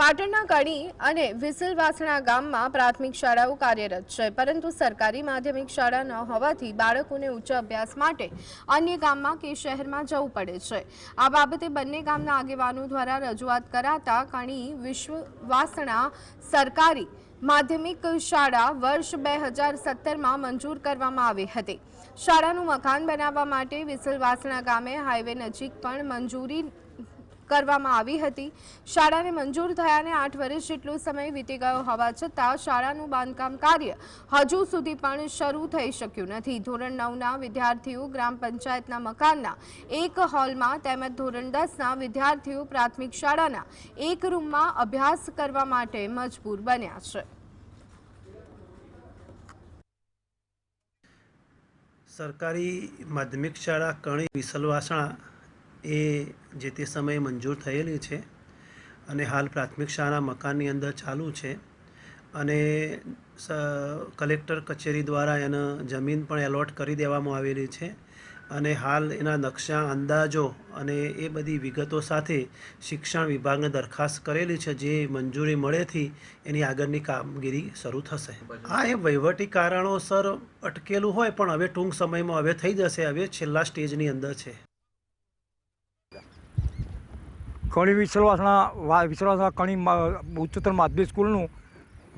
પાટણના કડી અને વિસલવાસણા ગામમાં પ્રાથમિક શાળાઓ કાર્યરત છે, પરંતુ સરકારી માધ્યમિક શાળા ન હોવાથી બાળકોને ઉચ્ચ અભ્યાસ માટે અન્ય ગામમાં કે શહેરમાં જવું પડે છે. આ બાબતે બંને ગામના આગેવાનો દ્વારા રજૂઆત કરાતા કણી વિશ્વવાસણા સરકારી માધ્યમિક શાળા વર્ષ બે હજાર સત્તરમાં મંજૂર કરવામાં આવી હતી. શાળાનું મકાન બનાવવા માટે વિસલવાસણા ગામે હાઈવે નજીક પણ મંજૂરી કરવામાં આવી હતી. શાળાને મંજૂર થયાને આઠ વર્ષ જેટલો સમય વીતી ગયો હોવા છતાં શાળાનું બાંધકામ કાર્ય હજુ સુધી પણ શરૂ થઈ શક્યું નથી. ધોરણ નવના વિદ્યાર્થીઓ ગ્રામ પંચાયતના મકાનના એક હોલમાં તેમજ ધોરણ દસના વિદ્યાર્થીઓ પ્રાથમિક શાળાના એક રૂમમાં અભ્યાસ કરવા માટે મજબૂર બન્યા છે. સરકારી માધ્યમિક શાળા કણી વિસલવાસણા એ જે તે સમયે મંજૂર થયેલી છે અને હાલ પ્રાથમિક શાળા મકાનની અંદર ચાલુ છે અને કલેક્ટર કચેરી દ્વારા એને જમીન પણ એલોટ કરી દેવામાં આવેલી છે અને હાલ એના નકશા, અંદાજો અને એ બધી વિગતો સાથે શિક્ષણ વિભાગને દરખાસ્ત કરેલી છે. જે મંજૂરી મળેથી એની આગળની કામગીરી શરૂ થશે. આ એ વહીવટી કારણોસર અટકેલું હોય પણ હવે ટૂંક સમયમાં હવે થઈ જશે. હવે છેલ્લા સ્ટેજની અંદર છે. કણી વિશ્વાસના વા વિસલવાસના કણી ઉચ્ચતર માધ્યમિક સ્કૂલનું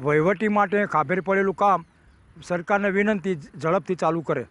વહીવટી માટે ખાભેર પડેલું કામ સરકારને વિનંતી ઝડપથી ચાલુ કરે.